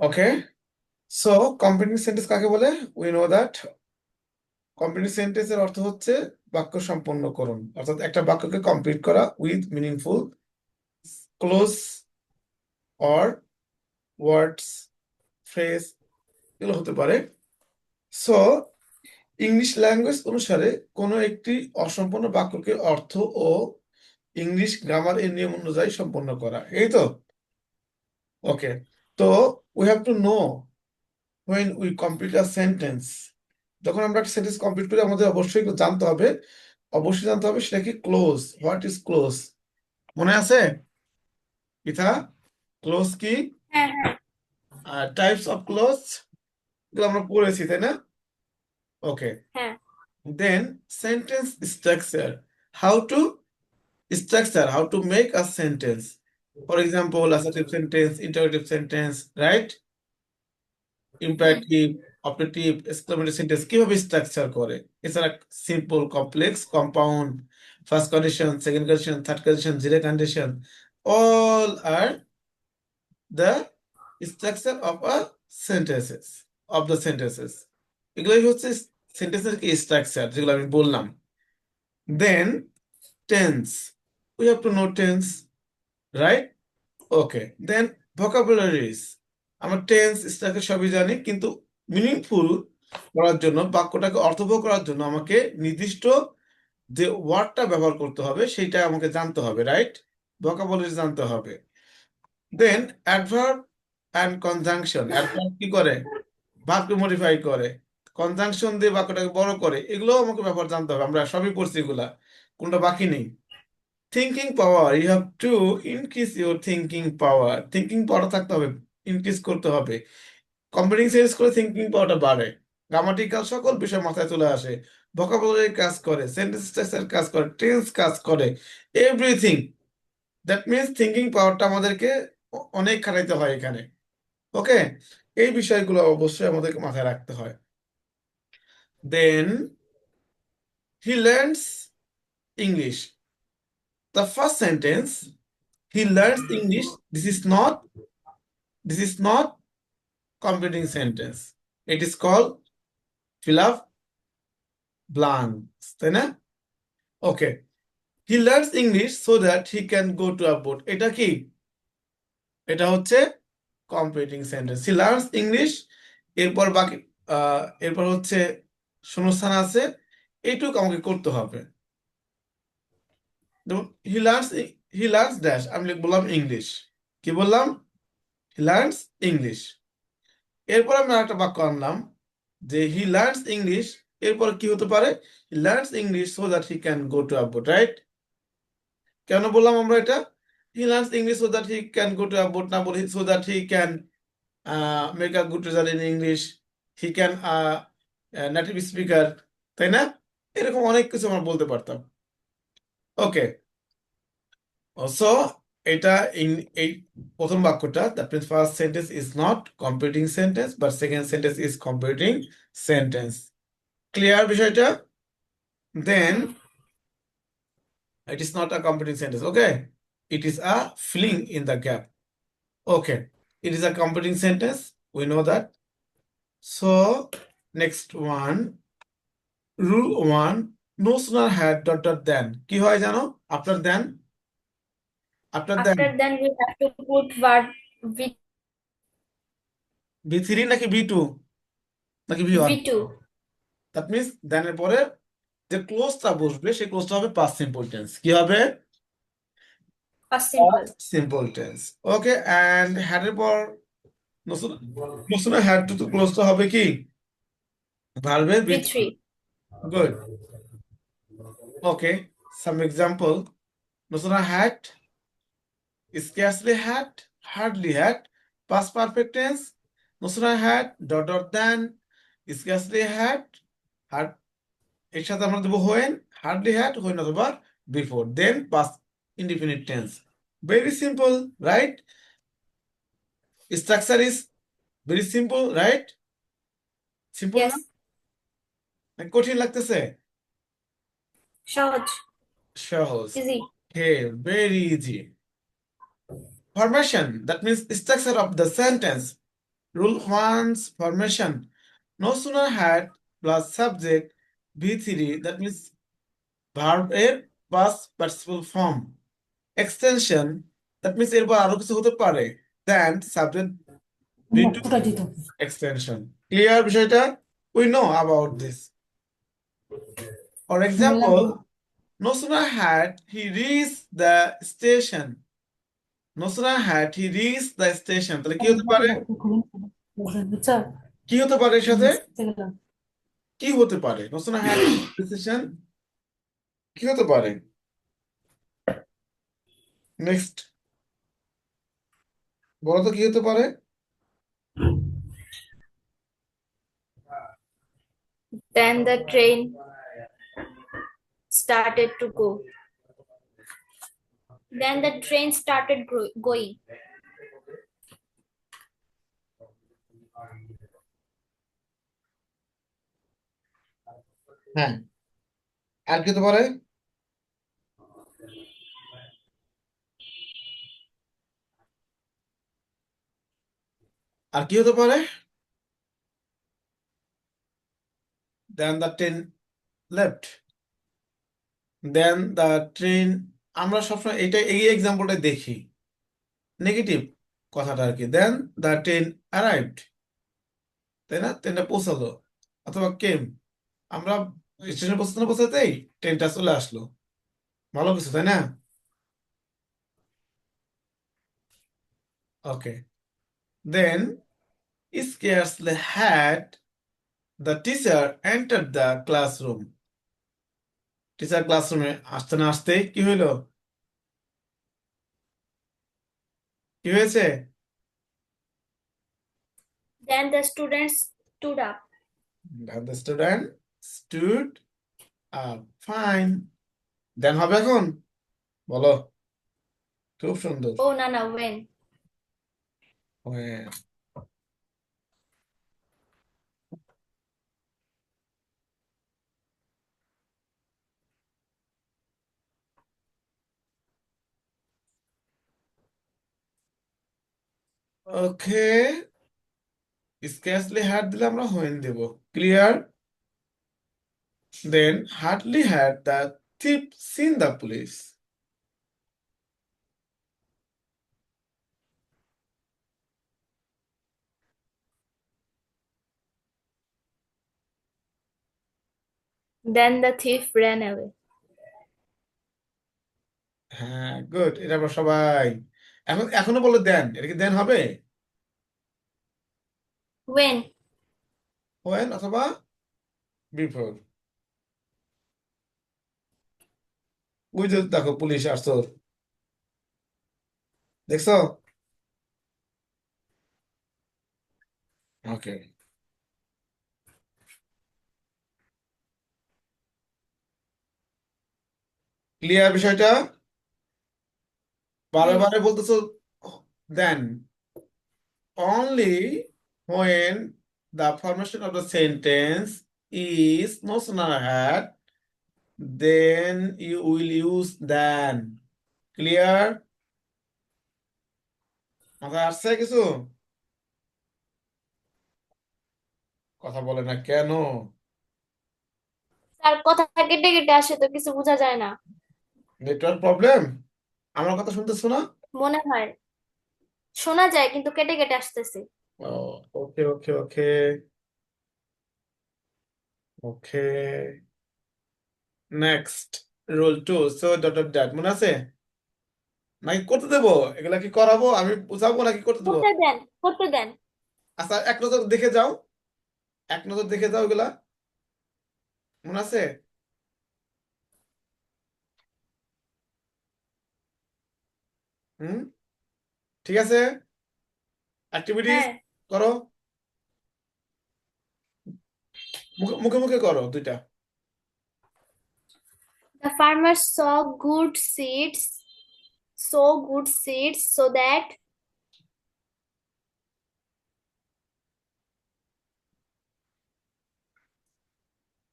Okay so completing sentence কাকে বলে? We know that completing সেন্টেন্সের অর্থ হচ্ছে বাক্য সম্পন্ন করুন। অর্থাৎ একটা বাক্যকে কমপ্লিট করা with meaningful clause or words phrase এগুলো হতে পারে। সো ইংলিশ ল্যাঙ্গুয়েজ অনুসারে কোনো একটি অসম্পূর্ণ বাক্যকে অর্থ ও ইংলিশ গ্রামার এর নিয়ম অনুযায়ী সম্পন্ন করা। এই তো? ওকে তো we have to know when we complete a sentence. যখন আমরা একটা সেন্টেন্স কমপ্লিট করি আমাদের অবশ্যই জানতে হবে। অবশ্যই জানতে হবে সেটা কি ক্লোজ হোয়াট ইজ ক্লোজ মনে আছে? ইথা ক্লোজ কি? টাইপস অফ ক্লোজ এগুলো আমরা পড়েছি তাই না? Okay then sentence structure how to structure how to make a sentence for example assertive sentence interrogative sentence right imperative operative exclamatory sentence কিভাবে স্ট্রাকচার করে এছাড়া simple complex compound first condition second condition third condition zero condition all are the structure of a sentences of the sentences এগুলোই হচ্ছে সেন্টেন্সের কি structure যেগুলো আমি বললাম then tense we have to know tense Right okay then vocabularies আমরা tense structure সবই জানি, কিন্তু মিনিংফুল করার জন্য, বাক্যটাকে অর্থবহ করার জন্য আমাকে নির্দিষ্ট যে ওয়ার্ডটা ব্যবহার করতে হবে, সেইটা আমাকে জানতে হবে রাইট ভোকাবুলারি জানতে হবে। Then adverb and conjunction adverb কি করে? ভার্বকে মডিফাই করে। কনজাংশন দিয়ে বাক্যটাকে বড় করে। এগুলো আমাকে ব্যাপার জানতে হবে। আমরা সবই পড়ছি এগুলা। কোনটা বাকি নেই? Thinking power you have to increase your thinking power thinking power থাকতে হবে ইনক্রিজ করতে হবে। কম্পিউটিং সেন্স করে থিঙ্কিং পাওয়ারটা বাড়ে। গ্রামাটিক্যাল সকল বিষয় মাথায় চলে আসে। ভোকাবুলারি কাজ করে সেন্টেন্স কাজ করে টেন্স কাজ করে এভরিথিং দ্যাট মিনস থিঙ্কিং পাওয়ারটা আমাদেরকে অনেক খাটাইতে হয় এখানে। ওকে এই বিষয়গুলো অবশ্যই আমাদেরকে মাথায় রাখতে হয়। Then he learns English the first sentence he learns english this is not this is not completing sentence it is called fill up blanks okay he learns english so that he can go to abroad এটা কি এটা হচ্ছে completing sentence he learns english এরপর বাকি এরপর হচ্ছে শূন্যস্থান আছে এইটুকু আমাকে করতে হবে he learns he learns dash আমি বললাম ইংলিশ কি বললাম? হি লার্নস ইংলিশ এরপর আমি আরেকটা বাক্য আনলাম, যে হি লার্নস ইংলিশ এরপর কি হতে পারে? He learns English so that he can go to abroad right কেন বললাম আমরা এটা? He learns English so that he can go to abroad না বলি so that he can make a good result English he can native speaker তাই না? এরকম অনেক কিছু আমরা বলতে পারতাম। ওকে সো এটা ইন এই প্রথম বাক্যটা that means first sentence is not computing sentence but second sentence is computing sentence clear বিষয়টা then it is not a competing sentence okay it is a filling in the gap okay it is a competing sentence we know that so next one rule one No sooner had dot dot than কি হয় জানো? After then we have to put verb with V3 নাকি V2 নাকি V1 v2 that means দেন এর পরে যে ক্লোজটা বসবে সেই ক্লোজটা হবে পাস্ট সিম্পল টেন্স কি হবে? Past simple simple tense okay and had এর পর নসুনা হ্যাড টু তো ক্লোজটা হবে কি? ভার্বের v3 good okay some example no sooner had scarcely had hardly had past perfect tense. No sooner had dot dot then scarcely had had এর সাথে আমরা দেবো হোয়েন হার্ডলি হ্যাড হোয়েন অথবা before then past indefinite tense very simple right structure is very simple right simple yes. না? কঠিন লাগতেছে? সহজ সহজ easy hey very easy formation that means structure of the sentence Rule one's formation. No sooner had plus subject V3, that means verb এর past participle form. Extension, that means এরপর আরো কিছু হতে পারে than subject V2 extension. Clear বিষয়টা? We know about this. For example, no had he reached the station. No had he reached the station. তাহলে কি হতে পারে? কি হতে পারে সাথে? কি হতে পারে? No sooner had the station. কি হতে পারে? নেক্সট বলো তো কি হতে পারে? Then the train started to go. Then the train started gro- going. হ্যাঁ আর কি হতে পারে? আর কি হতে পারে? Then the train left. Then the train আমরা সবসময় এটা, এই এক্সাম্পলটা দেখি। নেগেটিভ কথাটা আর কি। দেন দ্য ট্রেন অ্যারাইভড তাই না? ট্রেনটা পৌঁছালো। অথবা কেম আমরা স্টেশনে পৌঁছাতে পৌঁছাতেই ট্রেনটা চলে আসলো। ভালো কিছু, তাই না? Okay then scarcely had the teacher entered the classroom teacher ক্লাসরুমে আসতে না আসতে কি হইল? কি হয়েছে? Then student stood up fine then হবে এখন? বলো। খুব সুন্দর। না না ওকে স্কেসলি হার্ট দিলে আমরা when Dev clear then hardly had the thief seen the police Then the thief ran away. হ্যাঁ গুড এটা সবাই এখন এখনও বলে দেন এটা কি দেন হবে? When? when অথবা বিফোর ওই যে দেখো পুলিশ আসছো দেখছ? ওকে ক্লিয়ার বিষয়টা? বারে বারে বলতেছো then only when the formation of the sentence is no sooner had then you will use then clear মাথায় আসছে কিছু? কথা বলে না কেন? স্যার কথা কেটে কেটে আসে তো কিছু বোঝা যায় না। নেটওয়ার্ক প্রবলেম আমার কথা শুনতেছো না? মনে হয়। শোনা যায় কিন্তু কেটে কেটে আসতেছে। ও okay okay okay. Okay. Next rule two so dot of that মনে আছে? নাকি করতে দেবো? এগুলা কি করাবো? আমি বুঝাবো নাকি করতে দেবো? করতে দেন করতে দেন। আচ্ছা এক নজর দেখে যাও। এক নজর দেখে যাও এগুলা। মনে আছে? হুম ঠিক আছে অ্যাক্টিভিটিস হ্যাঁ করো মুখে মুখে মুখে করো দুইটা The farmer saw good seeds, sow good seeds so that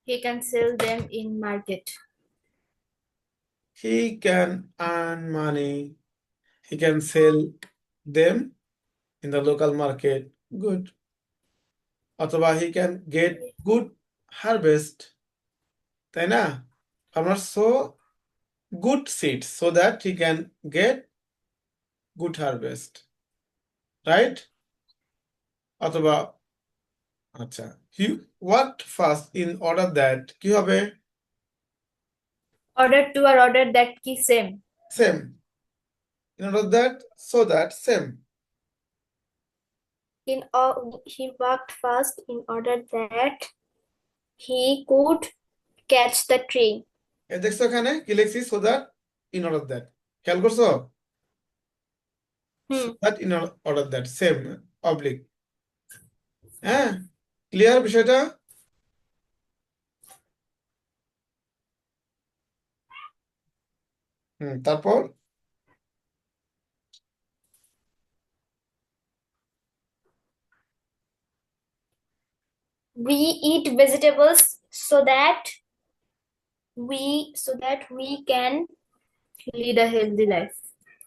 he can sell them in market. He can earn money. He can sell them in the local market. Good. অথবা he can get good harvest তাই না? আমরা so good seeds so that he can get good harvest right অথবা আচ্ছা he worked fast in order that কি হবে? Order to আর order that কি same same in order that so that same in all he worked fast in order that he could catch the train. এ দেখছ এখানে কি লিখছি? So that in order that খেয়াল করছ? হুম। That in order that same oblique হ্যাঁ? Clear বিষয়টা? হুম তারপর? We eat vegetables so that we so that we can lead a healthy life.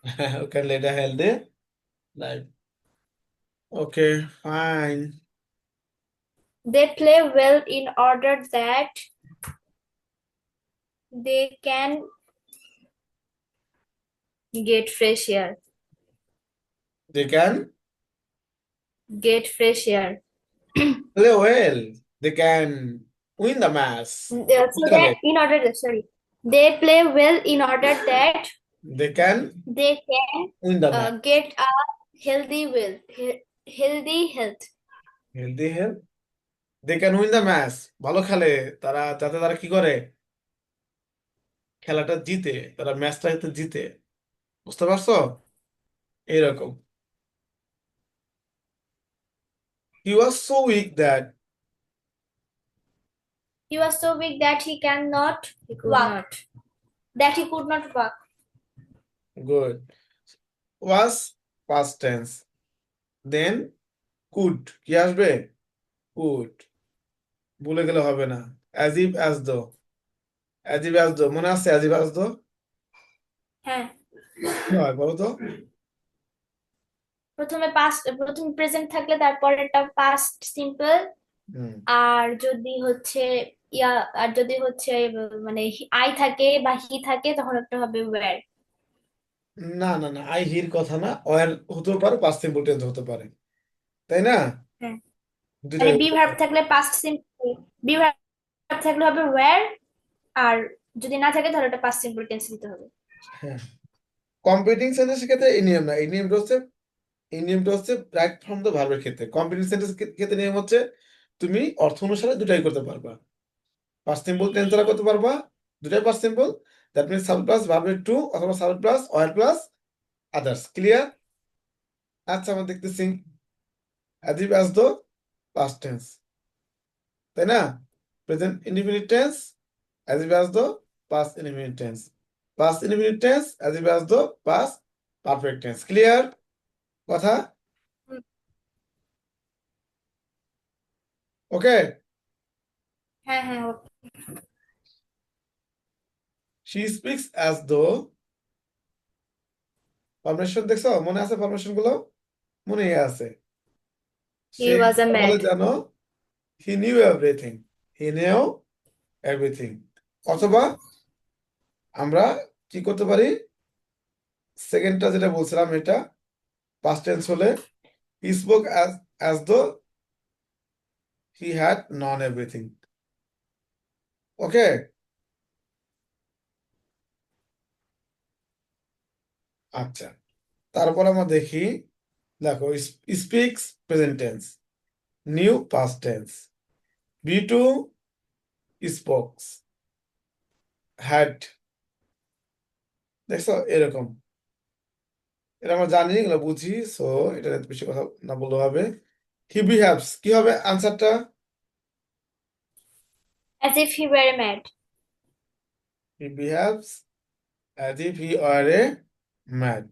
You can lead a healthy life. Okay fine. They play well in order that they can get fresh air. They can? Get fresh air play well they can win the match Uh, so that in order sorry they play well in order that they can they can win the uh, match get a healthy will he- healthy health healthy health they can win the match ভালো খেলে তারা যাতে তারা কি করে খেলাটা জিতে তারা ম্যাচটা জিতে বুঝতে পারছ এইরকম he was so weak that he was so weak that he cannot He could walk not. that he could not walk good was past tense then could কি আসবে could ভুলে গেলে হবে না as if as though as if as though মনে আছে as if as though হ্যাঁ কি হয় বলো তো প্রথমে পাস্ট প্রথম প্রেজেন্ট থাকলে তারপরেরটা পাস্ট সিম্পল আর যদি হচ্ছে ইয়া আর যদি হচ্ছে মানে আই থাকে বা হি থাকে তখন একটা হবে ওয়্যার না না না আই হির কথা না অয়ের হতেও পারে পাস্ট সিম্পল টেন্স হতে পারে। তাই না? হ্যাঁ। মানে বি ভার্ব থাকলে পাস্ট সিম্পল বি ভার্ব থাকলে হবে ওয়্যার আর যদি না থাকে তাহলে ওটা পাস্ট সিম্পল টেন্স দিতে হবে। হ্যাঁ। কম্পিটিং সেন্টেন্সের ক্ষেত্রে এই নিয়ম না এই নিয়মটা হচ্ছে এই নিয়মটা হচ্ছে রাইট ফ্রম দ্য ভার্বের ক্ষেত্রে। কম্পিটিং সেন্টেন্স ক্ষেত্রে নিয়ম হচ্ছে তুমি অর্থ অনুসারে দুটাই করতে পারবা। পাস্ট সিম্পল টেন্স দ্বারা করতে পারবা, দুটাই past simple that means subject plus ভার্বের টু অথবা subject plus were plus others clear আচ্ছা আমরা দেখতেছি as if as though past tense তাই না? Present indefinite tense as if as though past indefinite tense past indefinite tense as if as though past perfect tense clear? কথা? Okay? হ্যাঁ হ্যাঁ speaks as though formation দেখছ? মনে আছে ফরমেশনগুলো মনে আছে a কথা বলে জানো he knew everything. He knew everything. অথবা আমরা কি করতে পারি? সেকেন্ডটা যেটা বলছিলাম এটা পাস্ট টেন্স হলে he spoke as as though he had known everything. Okay আচ্ছা। তারপর আমরা দেখি, দেখো speaks present tense new past tense be to spokes had দেখছ? এরকম। এটা আমরা জানি এগুলো বুঝি সো এটা বেশি কথা না বললে হবে। হি বিহেভস কি হবে আনসারটা as if he were mad. He behaves as if he are a mad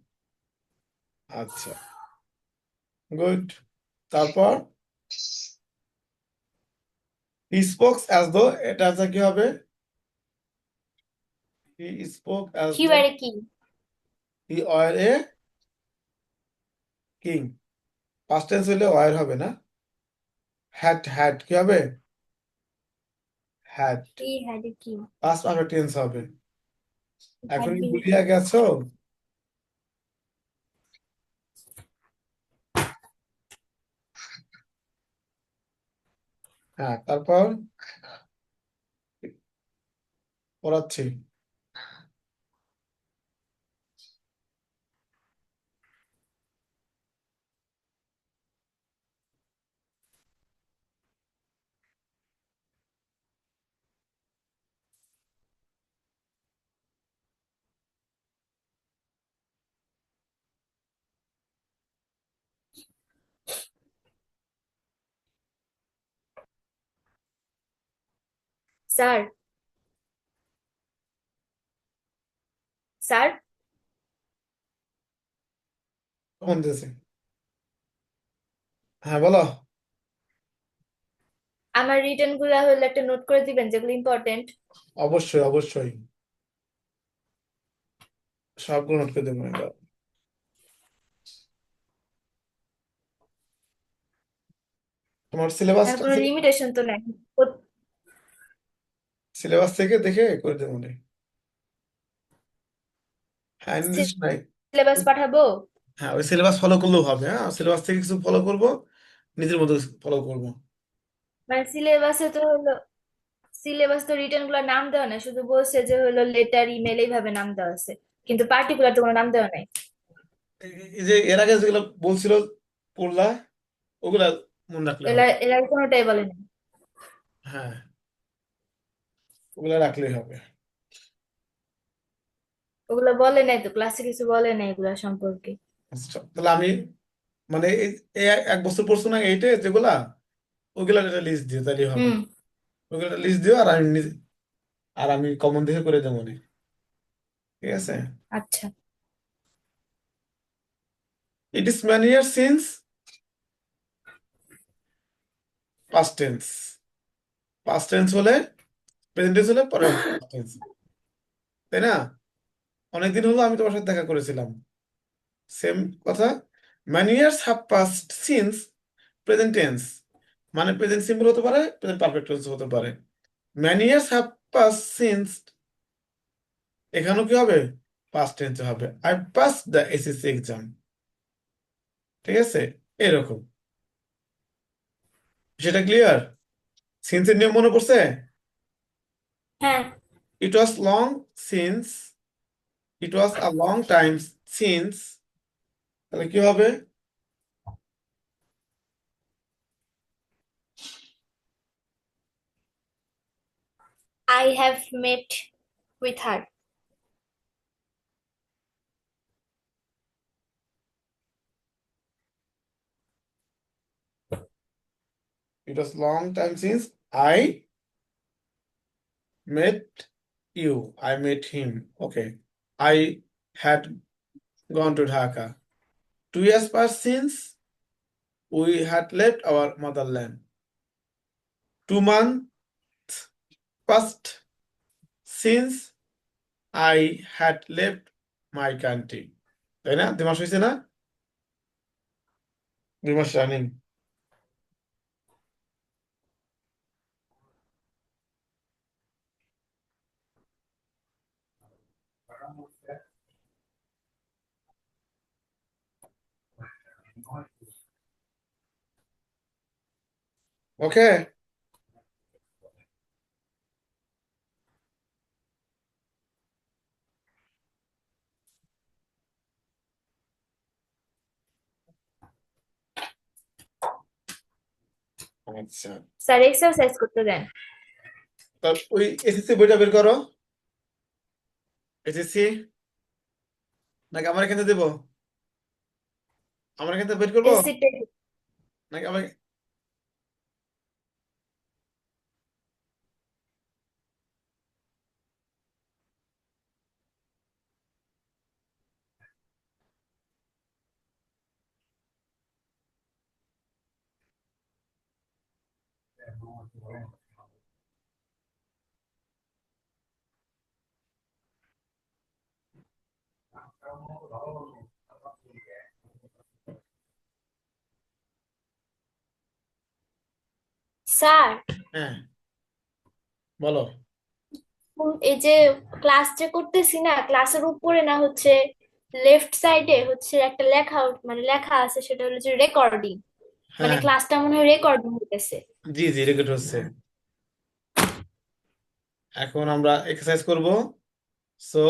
আচ্ছা। গুড তারপর? হি স্পোকস অ্যাজ দো এটা আছে কি হবে? He spoke as he were a king. He are a king. Past tense হলে were হবে না। Had had কি হবে? হ্যাড পাস্ট পারফেক্ট টেন্স হবে। এখন কি ভুলিয়া গেছো? হ্যাঁ তারপর? পড়াচ্ছি। স্যার। স্যার? হ্যাঁ বলো। আমার রিটার্নগুলা হলো একটা নোট করে দিবেন যেগুলো ইম্পর্টেন্ট অবশ্যই অবশ্যই। সবগুলো নোট করে দেবো এটা তোমার সিলেবাসটা কোনো লিমিটেশন তো নাই। সিলেবাস থেকে দেখে করে দেবো মনে হ্যাঁ নির্দিষ্ট নাই। সিলেবাস পাঠাবো? হ্যাঁ ওই সিলেবাস ফলো করলেও হবে হ্যাঁ? সিলেবাস থেকে কিছু ফলো করব নিজের মতো ফলো করব। মানে সিলেবাসে তো হলো সিলেবাস তো রিটার্নগুলোর নাম দেওয়া নাই শুধু বলছে যে হলো লেটার ইমেল এইভাবে নাম দেওয়া আছে। কিন্তু পার্টিকুলার তো কোনো নাম দেওয়া নাই। এই যে এর আগে যেগুলো বলছিল পড়লা ওগুলা মনে রাখলে এরা এরা কোনোটাই বলে নাই। হ্যাঁ। ওগুলা রাখলেই হবে। ওগুলো বলে নাই তো ক্লাসে কিছু বলে নাই এগুলা সম্পর্কে? আচ্ছা তাহলে আমি মানে এই এক বছর পড়ছো না এইটে যেগুলা? ওগুলা একটা লিস্ট দিও তাহলেই হবে। হুম। ওগুলা একটা লিস্ট দিও আর আমি নিজে আর আমি কমন দেখে করে দেবো নি। ঠিক আছে? আচ্ছা। It is many years since past tense. Past tense হলে পরে তাই না? অনেকদিন হলো আমি তোমার সাথে দেখা করেছিলাম। সেম কথা। Many years have passed since present tense মানে প্রেজেন্ট সিম্পল হতে পারে প্রেজেন্ট পারফেক্ট টেন্স হতে পারে। Many years have passed since এখানেও কি হবে? পাস্ট টেন্স হবে। I passed the SSC exam ঠিক আছে? এরকম। সেটা ক্লিয়ার সিন্সের নিয়ম মনে পড়ছে? It was long since, it was a long time since, তাহলে কি হবে? I have met with her It was long time since I met you. I met him. Okay. I had gone to Dhaka. Two years passed since we had left our motherland. Two months passed since I had left my country. তাই না দুই মাস হয়েছে না দুই মাস running okay আচ্ছা sir exercise করতে দেন তার ওই এসএসসি বইটা বের করো এসএসসি নাকি আমার এখান দেবো আমার এখান বের করব নাকি আমার স্যার হ্যাঁ, বলো। এই যে ক্লাস যে করতেছি না ক্লাসের উপরে না হচ্ছে লেফট সাইডে হচ্ছে একটা লেখা মানে লেখা আছে সেটা হলো যে রেকর্ডিং মানে হ্যাঁ। ক্লাসটা মনে হয় রেকর্ডিং হইতেছে। জি জি রেকর্ড হচ্ছে। এখন আমরা এক্সারসাইজ করব। সো